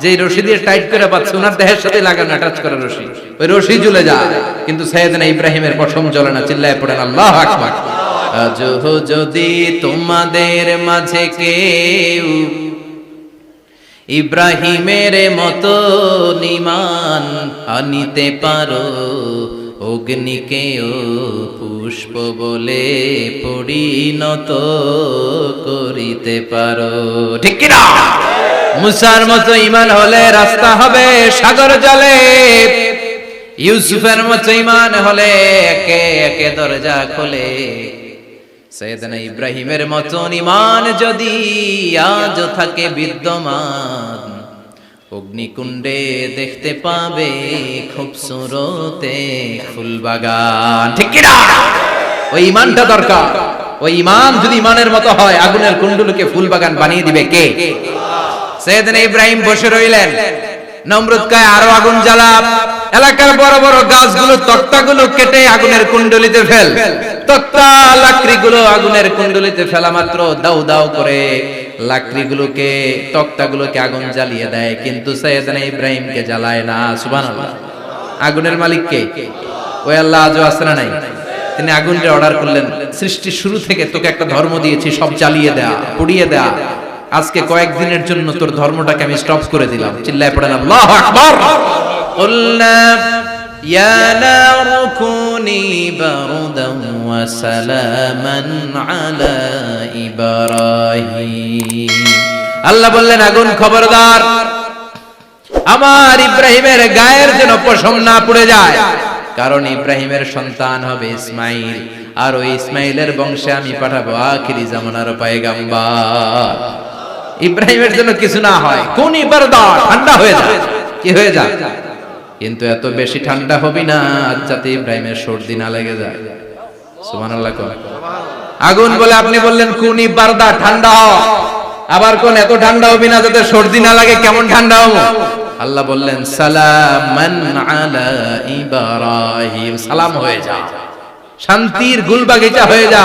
যে রশি দিয়ে টাইট করে পাচ্ছে ওনার দেহের সাথে লাগানো অ্যাটাচ করা রশি। ওই রশি ঝুলে যায়। কিন্তু সৈয়দনা ইব্রাহিমের পশম চলে না, চিল্লায় পড়েন, আল্লাহ আকবার। আজহ যদি তোমাদের মাঝে কেউ ইব্রাহিমের মতো নিমান আনিতে পারো অগ্নিকেও পুষ্প বলে পরিণত করিতে পারো। ঠিক কিনা? মুসার মতো ইমান হলে রাস্তা হবে সাগর জলে। ইউসুফের মতো ইমান হলে একে একে দরজা খোলে। ইব্রাহিমের মতন ইমান যদি আজ থাকে বিদ্যমান, অগ্নিকুণ্ডে দেখতে পাবে খুব সুরতে ফুলবাগান ঠিক কিনা ওই ইমানটা দরকার। ওই ইমান যদি ইমানের মতো হয়, আগুনের কুণ্ডুলকে ফুলবাগান বানিয়ে দিবে কে? সৈয়দনা ইব্রাহিম বসে রইলেন। নমরুদ কায় আরও আগুন জ্বালা এলাকার বড় বড় গাছগুলো তক্তাগুলো কেটে আগুনের কুণ্ডলিতে ফেল। তক্তা লাকড়িগুলো আগুনের কুণ্ডলিতে ফেলা মাত্র দাউ দাউ করে। লাকড়িগুলোকে, তক্তাগুলোকে আগুন জ্বালিয়ে দেয়, কিন্তু সৈয়দনা ইব্রাহিমকে জ্বালায় না। সুবহানাল্লাহ। আগুনের মালিক কে? ওই আল্লাহ আজও আছে না নাই। তিনি আগুনকে অর্ডার করলেন। সৃষ্টি শুরু থেকে তোকে একটা ধর্ম দিয়েছি, সব জ্বালিয়ে দেয়া, পুড়িয়ে দেয়া। আজকে কয়েকদিনের জন্য তোর ধর্মটাকে আমি স্টপ করে দিলাম চিল্লায় পড়েন আল্লাহ আকবার قلنا يا نار كوني بردا وسلاما على إبراهيم আল্লাহ বললেন আগুন খবরদার আমার ইব্রাহিমের গায়ের যেন পশম না পুড়ে যায় কারণ ইব্রাহিমের সন্তান হবে ইসমাইল আর ওই ইসমাইলের বংশে আমি পাঠাবো আখিরি জামানার পায়গাম্বার ইব্রাহিমের জন্য কিছু না হয়। কোন ইবারদা ঠান্ডা হয়ে যায়। কি হয়ে যায়? কিন্তু এত বেশি ঠান্ডা হবি না যাতে ইব্রাহিমের সর্দি না লেগে যায়। সুবহানাল্লাহ আগুন বলে আপনি বললেন, কোন ইবারদা ঠান্ডা হ আবার কোন এত ঠান্ডা হবি না, যাতে সর্দি না লাগে, কেমন ঠান্ডা হব? আল্লাহ বললেন, সালামান আলা ইব্রাহিম। সালাম হয়ে যা। শান্তির গুলবাগিচা হয়ে যা।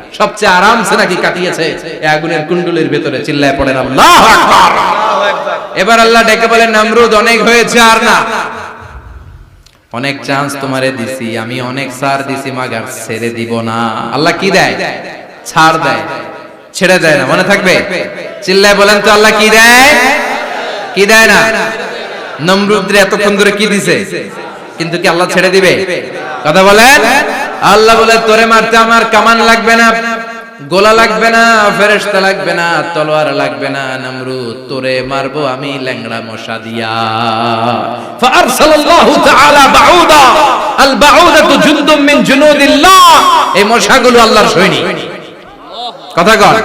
সবচেয়ে আরামসে নাকি কাটিয়েছে? আগুনের কুণ্ডলির ভেতরে চিল্লায় পড়েন আল্লাহ এবার আল্লাহ ডেকে বলেন, নামরুদ, অনেক হয়েছে আর না? অনেক চান্স তোমারে দিছি, আমি অনেক সার দিছি, মাগার ছেড়ে দিব না। আল্লাহ কি দেয়? ছাড় দেয়। ছেড়ে দেয় না, মনে থাকবে? চিল্লায় বলেন তো, আল্লাহ কি দেয়? কি দেয় না? নমরুদ্রে এতক্ষণ ধরে কি দিছে? কিন্তু কি আল্লাহ ছেড়ে দিবে? কথা বলেন। আল্লাহ বলে, তোরে মারতে আমার কামান লাগবে না, গোলা লাগবে না, ফেরেশতা লাগবে না, তলোয়ার লাগবে না, নমরুদ, তোরে মারবো আমি ল্যাংড়া মশা দিয়া। ফারসালাল্লাহু তাআলা বাউদা এই মশাগুলো আল্লাহর সৈনিক। কথা কর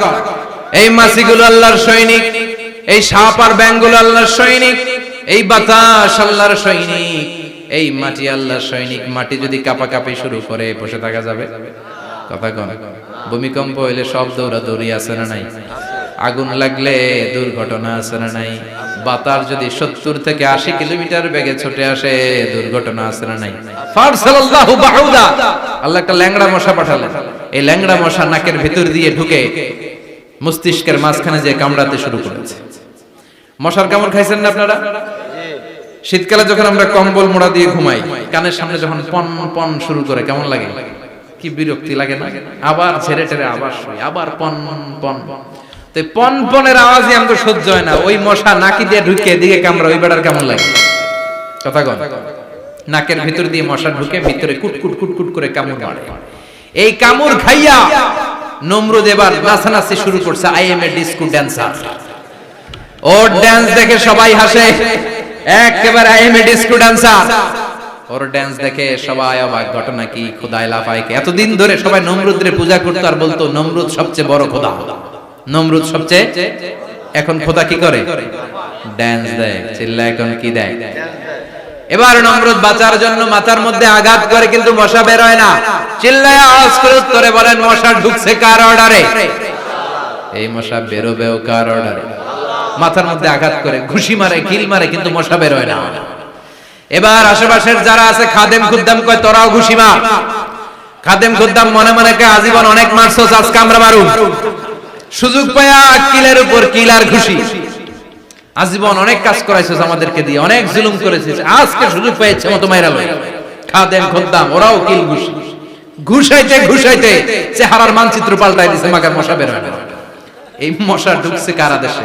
এই মাছিগুলো আল্লাহর সৈনিক। এই সাপ আর ব্যাঙগুলো আল্লাহর সৈনিক। এই বাতাস আল্লাহর সৈনিক। এই মাটি আল্লাহর সৈনিক, মাটি যদি কাপাকাপি শুরু করে বসে থাকা যাবে? কথা কন, ভূমিকম্প হইলে সব দৌড়াদৌড়ি আছে না নাই? আগুন লাগলে দুর্ঘটনা আছে না নাই? বাতাস যদি সত্তর থেকে আশি কিলোমিটার বেগে ছুটে আসে, দুর্ঘটনা আছে না নাই? আল্লাহ একটা ল্যাংড়া মশা পাঠালেন। এই ল্যাংড়া মশা নাকের ভিতর দিয়ে ঢুকে মস্তিষ্কের মাঝখানে যে কামড়াতে শুরু করেছে। মশার কামড় খাইছেন না আপনারা? শীতকালে যখন আমরা কম্বল মোড়া দিয়ে ঘুমাই, কানের সামনে যখন পন পন শুরু করে, কেমন লাগে? কি বিরক্তি লাগে না? আবার ঝেড়ে টেরে আবার শুই, আবার পন পন। তো এই পন পনেরো আওয়াজই আমাকে সহ্য হয় না। ওই মশা নাকি দিয়ে ঢুকে দিকে কামড়া ওই বেড়ার কেমন লাগে? কথা কন। নাকের ভিতর দিয়ে মশা ঢুকে, ভিতরে কুট কুট কুট কুট করে কামড় মারে। এই কামড় খাইয়া নমরুদ এবার নাচানাচি শুরু করছে I am a disco dancer or dance দেখে সবাই হাসে। একেবারে I am a disco dancer or dance দেখে সবাই অবাক। ঘটনা কি? লাফাইকে এতদিন ধরে সবাই নমরুদ্রে পূজা করতো আর বলতো নমরুদ সবচেয়ে বড় খোদা। নমরুদ সবচেয়ে এখন খোদা কি করে? ড্যান্স দেয়। চিল্লা এখন কি দেয়? এবার নমরুদ বাঁচার জন্য মাথার মধ্যে আঘাত করে কিন্তু মশা বের হয় না। চিল্লায় আওয়াজ করে উত্তরে বলেন মশা ঢুকছে কার অর্ডারে এই মশা বেরোবেও কার অর্ডারে মাথার মধ্যে আঘাত করে, ঘুষি মারে কিল মারে, কিন্তু মশা বের হয় না। এবার আশেপাশের যারা আছে, খাদেম খুদ্দাম কয়, তোরাও ঘুষি মার খাদেম খুদ্দাম মনে মনে কয়, আজীবন অনেক মারছস আজকে আমরা মারুম। সুযোগ পায়া কিলের উপর কিল আর ঘুষি। আজীবন অনেক কাজ করাইছিস আমাদেরকে দিয়ে, অনেক জুলুম করেছিস, আজকে সুযোগ পেয়েছে মতো মাইরা লই। খাদেম খদ্দাম, ওরাও কিল ঘুষি। ঘুষাইতে ঘুষাইতে। চেহারার মানচিত্র পাল্টাই দিছে, মাগার মশা বের হয়। এই মশা ঢুকছে কারা দেশে?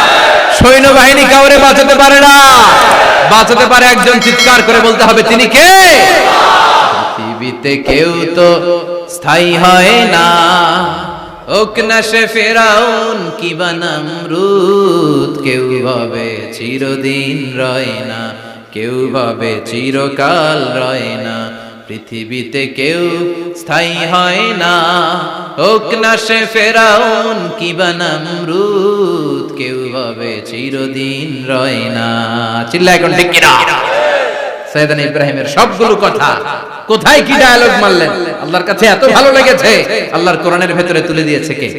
বাঁচাতে পারে না। বাঁচাতে পারে একজন চিৎকার করে বলতে হবে, তিনি কে? পৃথিবীতে কেউ তো স্থায়ী হয় না। চিরদিন রয় না। কেউ ভাবে চিরকাল রয় না। পৃথিবীতে কেউ স্থায়ী হয় না। সে ফেরাউন কি বানামরুদ কেউ ভাবে চিরদিন রয় না। চিল্লা এখন ঠিক কিনা? সৈয়দান ইব্রাহিমের সবগুলো কথা। কোথায় কি ডায়ালগ মারলেন? আল্লাহর কাছে এত ভালো লেগেছে। আল্লাহর কোরআনের ভেতরে তুলে দিয়েছে কে?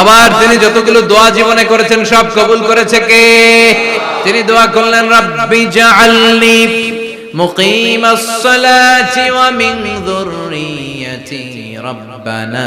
আবার তিনি যতগুলো দোয়া জীবনে করেছেন, সব কবুল করেছে কে? তিনি দোয়া করলেন, রাব্বি জাআলনি মুকিমাস সালাতি ওয়া মিন যুররিয়াতি রাব্বানা।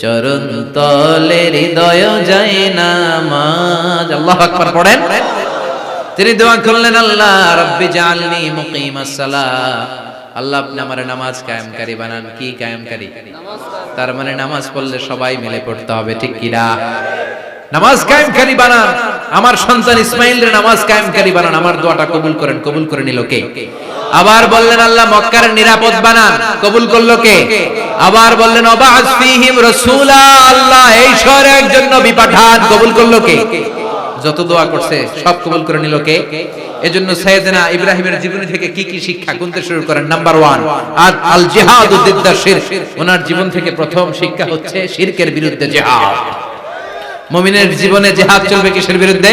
চরণ তলে হৃদয় যায় নামাজ। আল্লাহ আকবার পড়েন। তিনি দোয়া করলেন, আল্লাহ রব্বি জাআলনি মুকিমাস সালাহ আল্লাহ আপনি আমার নামাজ কায়েমকারী বানান। কি কায়েমকারী? তার মানে নামাজ পড়লে সবাই মিলে পড়তে হবে, ঠিক কি না? নামাজ কায়েমকারী বানান। আমার সন্তান ইসমাইল নামাজ কায়েমকারী বানান। আমার দোয়াটা কবুল করেন। কবুল করে নিল কে? আবার বললেন আল্লাহ মক্কার নিরাপদ বানান। কবুল করল কে? আবার বললেন আল্লাহ, এই শহরে একজন নবী পাঠান। কবুল করল কে? যত দোয়া করছে, সব কবুল করে নিল কে? এজন্য সাইয়েদনা ইব্রাহিমের জীবনী থেকে কি কি শিক্ষা গুনতে শুরু করেন? নাম্বার ওয়ান আর আল জিহাদ উদ্দিদ্দা শিরক। ওনার জীবন থেকে প্রথম শিক্ষা হচ্ছে শিরকের বিরুদ্ধে জিহাদ। মুমিনের জীবনে জিহাদ চলবে কিসের বিরুদ্ধে?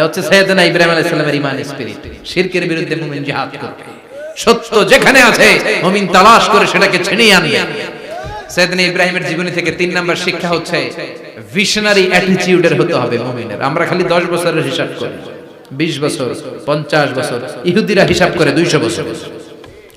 এটা হচ্ছে সৈয়দনা ইব্রাহিম আলাইহিস সালামের ঈমান স্পিরিট শিরকের বিরুদ্ধে মুমিন জিহাদ করবে। সত্য যেখানে আছে, মুমিন তালাশ করে সেটাকে ছিনিয়ে আনবে। সৈয়দনা ইব্রাহিমের জীবনী থেকে তিন নাম্বার শিক্ষা হচ্ছে ভিশনারি অ্যাটিটিউডের হতে হবে মুমিনের। আমরা খালি 10 বছরের হিসাব করি 20 বছর 50 বছর, ইহুদিরা হিসাব করে 200 বছর।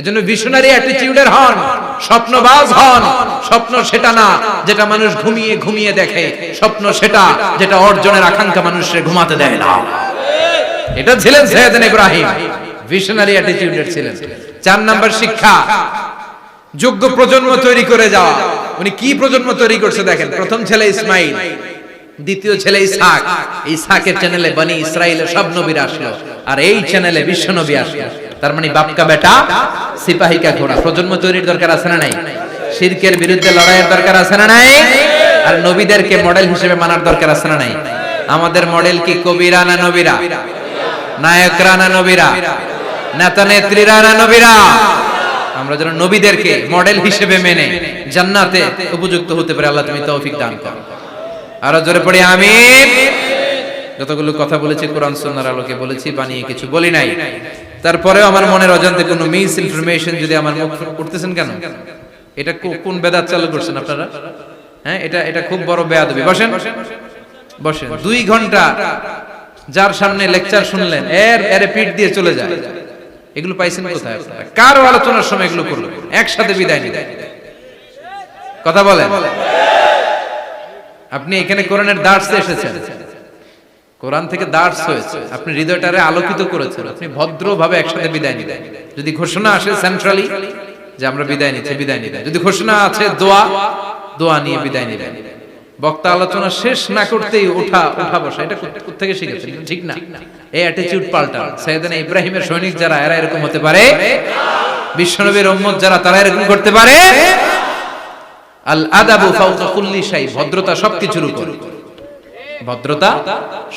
এজন্য ভিশনারি অ্যাটিটিউডের হন, স্বপ্নবাজ হন, স্বপ্ন সেটা না যেটা মানুষ ঘুমিয়ে ঘুমিয়ে দেখে, স্বপ্ন সেটা যেটা অর্জনের আকাঙ্ক্ষা মানুষের ঘুমাতে দেয় না। এটা ছিলেন সৈয়দিন ইব্রাহিম ভিশনারি অ্যাটিটিউডের ছিলেন। চার নাম্বার শিক্ষা, যোগ্য প্রজন্ম তৈরি করে যাওয়া। উনি কি প্রজন্ম তৈরি করছে দেখেন? প্রথম ছেলে ইসমাইল, দ্বিতীয় ছেলে ইসহাক। ইসহাকের চ্যানেলে বনি ইসরায়েলের সব নবীরা আসলো, আর এই চ্যানেলে বিশ্ব নবী আসলো। তার মানে বাপকা বেটা, সিপাহিকা ঘোড়া। প্রজন্ম তৈরির দরকার আছে না নাই? শিরকের বিরুদ্ধে লড়াইয়ের দরকার আছে না নাই? আর নবীদেরকে মডেল হিসেবে মানার দরকার আছে না নাই? আমাদের মডেল কি কবিরা না নবীরা? নায়করা না নবীরা? নেতা নেত্রীরা না নবীরা? আমরা যেন নবীদেরকে মডেল হিসেবে মেনে জান্নাতে উপযুক্ত হতে পারে, আল্লাহ তুমি তৌফিক দান করো। আরও জোরে পড়ি, আমিন। যতগুলো কথা বলেছি, কোরআন সুন্নাহর আলোকে বলেছি, বানিয়ে কিছু বলি নাই। তারপরেও আমার মনের অজান্তে কোনো মিস ইনফরমেশন যদি আমার মুখ করতেছেন কেন? এটা কোন বেদাত চালু করছেন আপনারা? হ্যাঁ এটা এটা খুব বড় বেয়াদবি। বসেন। বসেন। দুই ঘণ্টা যার সামনে লেকচার শুনলেন, এর এরে পিঠ দিয়ে চলে যায়। এগুলো পাইছেন কোথায় কারও আলোচনার সময় এগুলো করল একসাথে বিদায় নিতে কথা বলেন। আপনি এখানে কোরআনের দার্সে এসেছেন। কোরআন থেকে দার্স হয়েছে। আপনি হৃদয়টারে আলোকিত করেছেন। আপনি ভদ্রভাবে একসাথে বিদায় নিলেন। যদি ঘোষণা আসে সেন্ট্রালি যে আমরা বিদায় নিচ্ছি, বিদায় নিলেন। যদি ঘোষণা আছে দোয়া দোয়া নিয়ে বিদায় নিলেন। বক্তা আলোচনা শেষ না করতেই ওঠা ওঠা বসা, এটা থেকে শিখেছেন? ঠিক না। এই অ্যাটিটিউড পাল্টা। সাইয়েদনা ইব্রাহিমের সৈনিক যারা, এরা এরকম হতে পারে? বিশ্বনবীর উম্মত যারা, তারা এরকম করতে পারে? আল আদাবু ফাওকা কুল্লি শাই, ভদ্রতা সবকিছুর উপরে। ভদ্রতা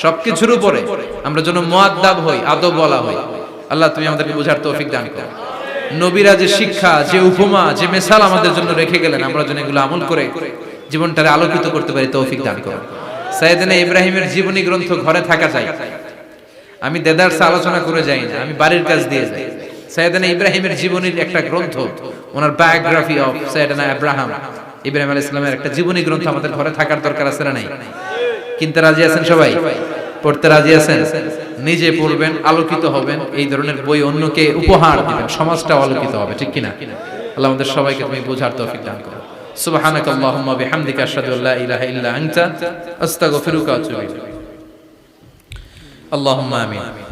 সবকিছুর উপরে আমরা যেন মুআদ্দাব হই, আদব বলা হই। আল্লাহ তুমি আমাদেরকে বোঝার তৌফিক দান করো। নবীরা যে শিক্ষা, যে উপমা, যে মেসাল আমাদের জন্য রেখে গেলেন, আমরা যেন এগুলো আমল করে জীবনটারে আলোকিত করতে পারি, তৌফিক দান করো। সাইয়েদনা ইব্রাহিমের জীবনী গ্রন্থ ঘরে থাকা যায়। আমি দেদারসে আলোচনা করে যাই না, আমি বাড়ির কাজ দিয়ে যাই। সাইয়েদনা ইব্রাহিমের জীবনীর একটা গ্রন্থ, ওনার বায়োগ্রাফি অফ সাইয়েদনা আব্রাহাম। ইব্রাহিম আলাইহিস সালামের একটা জীবনী গ্রন্থ আমাদের ঘরে থাকার দরকার আছে না নাই? কিনতে রাজি আছেন সবাই? পড়তে রাজি আছেন? নিজে পড়বেন, আলোকিত হবেন, এই ধরনের বই অন্যকে উপহার দিবেন, সমাজটাও আলোকিত হবে, ঠিক কিনা? আল্লাহ আমাদের সবাইকে তুমি বোঝার তৌফিক দান করো সুবহানাক আল্লাহুম্মা বিহামদিকা আশহাদু আল্লা ইলাহা ইল্লা আনতা, আস্তাগফিরুকা ওয়া আতুবু ইলাইক। আল্লাহুম্মা আমিন।